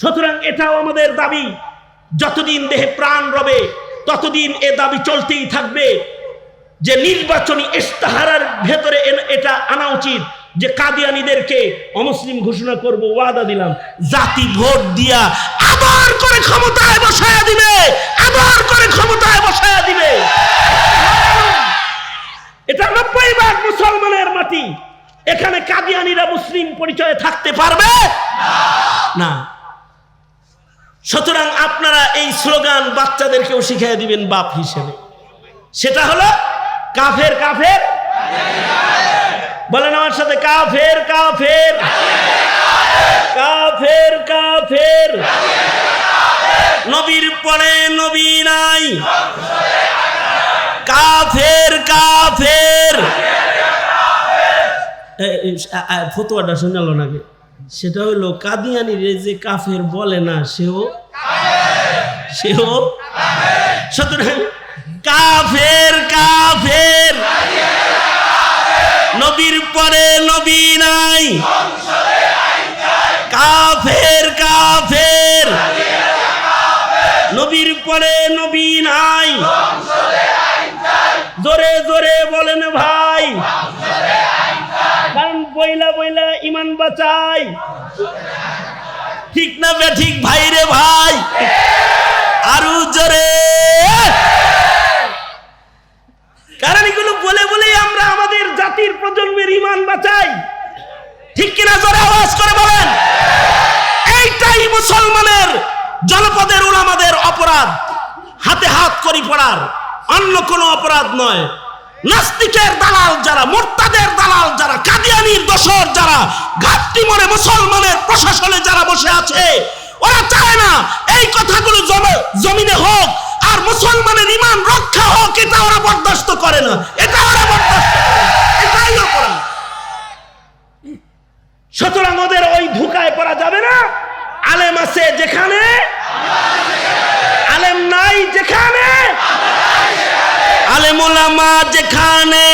সুতরাং এটাও আমাদের দাবি। যতদিন দেহে প্রাণ রবে, ততদিন এ দাবি চলতেই থাকবে। যে নির্বাচনী ইস্তাহারের ভেতরে এটা আনা উচিত, যে কাদিয়ানিদেরকে অমুসলিম ঘোষণা করব, ওয়াদা দিলাম। জাতি ভোট দিয়া আবার করে ক্ষমতায় বসায়া দিবে, আবার করে ক্ষমতায় বসায়া দিবে। এটা নব্বই ভাগ মুসলমানের মাটি। এখানে কাদিয়ানিরা মুসলিম পরিচয়ে থাকতে পারবে? না। সুতরাং আপনারা এই স্লোগান বাচ্চাদেরকেও শিখিয়ে দিবেন বাপ হিসেবে। সেটা হলো, কাফের কাফের। বলেন আমার সাথে, কাফের কাফের। কাফের কাফের। নবীর পরে নবী নাই। কাফের কাফের। ফতোয়াটা শোনালো নাকি সেটা হলো কাদিয়ানি রে যে কাফের বলে না, সেও সেও সুতরাং কাফের কাফের। নবীর পরে নবী নাই। কাফের কাফের। নবীর পরে নবী নাই। জোরে জোরে বলেন ভাই। বইলা বইলা ইমান বাঁচাই। ঠিক না ঠিক ভাই রে ভাই। আরু জোরে। কারণ এগুলো বলে বলে আমরা আমাদের জাতির প্রজন্মের ইমান বাঁচাই। ঠিক কিনা জোরে আওয়াজ করে বলেন? এইটাই মুসলমানের, জনপদের ওলামাদের অপরাধ। হাতে হাত করি পড়ার। অন্য কোনো অপরাধ নয়। নাস্তিকের দালাল যারা, মোর্তাদের দালাল যারা দোসর যারা ঘাটতি মনে মুসলমানের প্রশাসনে যারা বসে আছে, ওরা চায় না এই কথাগুলো জমিনে হোক আর মুসলমানের ইমান রক্ষা হোক, এটা ওরা বরদাস্ত করে না। এটা ওরা বরদাস্ত এটাই সুতরাং ওদের ওই ধুকায় পড়া যাবে না। আলেম আছে যেখানে? আলেম নাই যেখানে? আলেম ওলামা যেখানে?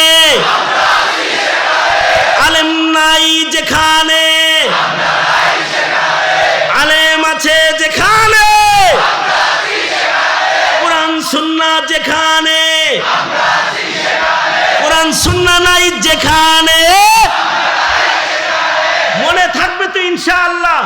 নাই যেখানে। আলেম আছে যেখানে। কোরআন সুন্না যেখানে। কোরআন সুন্না নাই যেখানে। মনে থাকবে তো ইনশাআল্লাহ।